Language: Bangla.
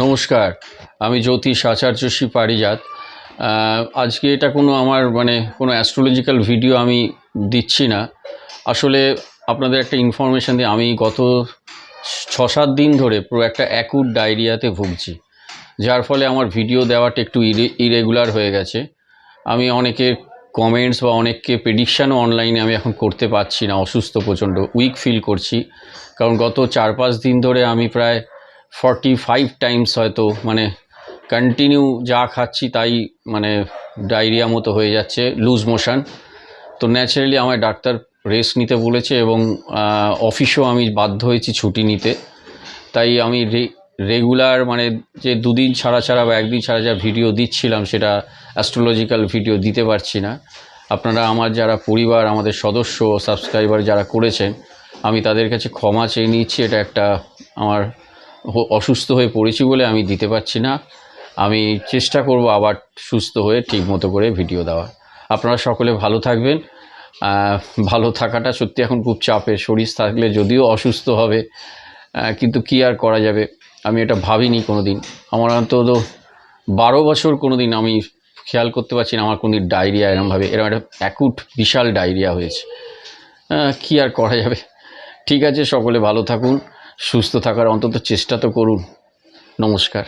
নমস্কার, আমি জ্যোতিষ আচার্য শ্রী পারিজাত। আজকে এটা কোনো আমার মানে কোনো অ্যাস্ট্রোলজিক্যাল ভিডিও আমি দিচ্ছি না। আসলে আপনাদের একটা ইনফরমেশান দিই আমি গত ছ সাত দিন ধরে পুরো একটা অ্যাকুট ডায়রিয়াতে ভুগছি, যার ফলে আমার ভিডিও দেওয়াটা একটু ইরেগুলার হয়ে গেছে। আমি অনেকের কমেন্টস বা অনেককে প্রেডিকশানও অনলাইনে আমি এখন করতে পারছি না, অসুস্থ প্রচণ্ড উইক ফিল করছি। কারণ গত চার পাঁচ দিন ধরে আমি প্রায় ফর্টি ফাইভ টাইমস হয়তো মানে কন্টিনিউ যা খাচ্ছি তাই মানে ডায়রিয়া মতো হয়ে যাচ্ছে লুজ মোশন তো ন্যাচারালি আমায় ডাক্তার রেস্ট নিতে বলেছে এবং অফিসেও আমি বাধ্য হয়েছি ছুটি নিতে। তাই আমি রেগুলার মানে যে দুদিন ছাড়া ছাড়া বা একদিন ছাড়া যা ভিডিও দিচ্ছিলাম সেটা অ্যাস্ট্রোলজিক্যাল ভিডিও দিতে পারছি না। আপনারা আমার যারা পরিবার, আমাদের সদস্য সাবস্ক্রাইবার যারা করেছেন, আমি তাদের কাছে ক্ষমা চেয়ে নিচ্ছি। এটা একটা আমার অসুস্থ হয়ে পড়েছি বলে আমি দিতে পারছি না। আমি চেষ্টা করব আবার সুস্থ হয়ে ঠিক মতো করে ভিডিও দেওয়া আপনারা সকলে ভালো থাকবেন। ভালো থাকাটা সত্যি এখন খুব চাপের শরীর থাকলে যদিও অসুস্থ হবে কিন্তু কি আর করা যাবে? আমি এটা ভাবিনি কোনো দিন আমার অন্তত বারো বছর কোনো দিন আমি খেয়াল করতে পারছি না আমার কোনো দিন ডায়রিয়া এরমভাবে। এরকম একটা অ্যাকুট বিশাল ডায়রিয়া হয়েছে। কি আর করা যাবে? ঠিক আছে, সকলে ভালো থাকুন। সুস্থ থাকার অন্তত চেষ্টা তো করুন। নমস্কার।